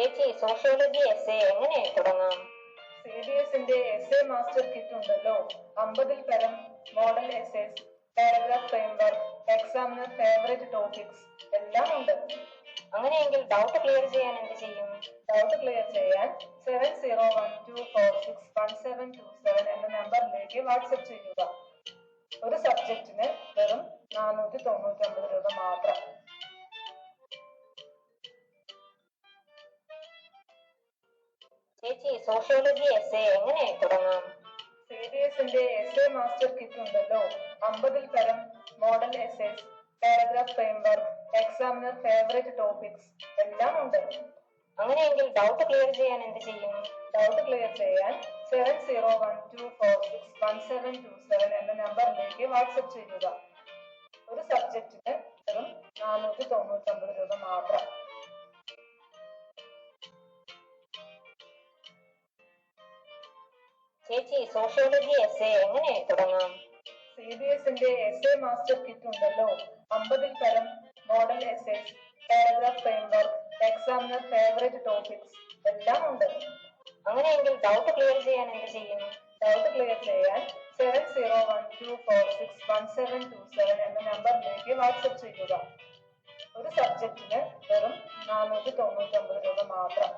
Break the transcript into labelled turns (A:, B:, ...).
A: ചേച്ചി sociology S A എങ്ങനെ തുടങ്ങാം?
B: സി ഡി എസിന്റെ എസ് എ മാസ്റ്റർ കിറ്റ് ഉണ്ടല്ലോ. അമ്പതിൽ പരം മോഡൽ എസ്എസ് പാരഗ്രാഫ് ഫ്രെയിംവർക്ക് എക്സാമിന് ഫേവറേറ്റ് ടോപ്പിക്സ് എല്ലാം ഉണ്ട്.
A: അങ്ങനെയെങ്കിൽ ഡൗട്ട് ക്ലിയർ ചെയ്യാൻ എന്ത് ചെയ്യും?
B: ഡൗട്ട് ക്ലിയർ ചെയ്യാൻ seven zero one two four six one seven two seven എന്ന നമ്പറിലേക്ക് വാട്സപ്പ് ചെയ്യുക. ഒരു സബ്ജക്റ്റിന് വെറും നാനൂറ്റി തൊണ്ണൂറ്റി ഒമ്പത് രൂപ മാത്രം.
A: ചേച്ചി സോഷ്യോളജി എസ് എങ്ങനെ തുടങ്ങാം?
B: സി ഡി എസിന്റെ എസ് എ മാസ്റ്റർ കിറ്റ് ഉണ്ടല്ലോ അമ്പതിൽ പരം model essays paragraph framework examiner favourite topics എല്ലാം ഉണ്ട്.
A: അങ്ങനെയെങ്കിൽ ഡൗട്ട് ക്ലിയർ ചെയ്യാൻ എന്ത് ചെയ്യും?
B: ഡൗട്ട് ക്ലിയർ ചെയ്യാൻ seven zero one two four six one seven two seven എന്ന നമ്പറിലേക്ക് വാട്സപ്പ് ചെയ്യുക. ഒരു സബ്ജക്റ്റിന് വെറും നാനൂറ്റി തൊണ്ണൂറ്റി ഒമ്പത് രൂപ മാത്രം.
A: ചേച്ചി സോഷ്യോളജി എസ് എങ്ങനെ തുടങ്ങാം
B: സി ബി എസിന്റെ എസ് എ മാസ്റ്റർ കിറ്റ് ഉണ്ടല്ലോ അമ്പതിൽ പരം model essays paragraph framework examiner favourite topics എല്ലാം ഉണ്ട്.
A: അങ്ങനെയെങ്കിൽ ഡൗട്ട് ക്ലിയർ ചെയ്യാൻ എന്ത് ചെയ്യും?
B: ഡൗട്ട് ക്ലിയർ ചെയ്യാൻ seven zero one two four six one seven two seven എന്ന നമ്പറിലേക്ക് വാട്സപ്പ് ചെയ്യുക. ഒരു സബ്ജക്റ്റിന് വെറും നാനൂറ്റി തൊണ്ണൂറ്റി ഒമ്പത് രൂപ മാത്രം.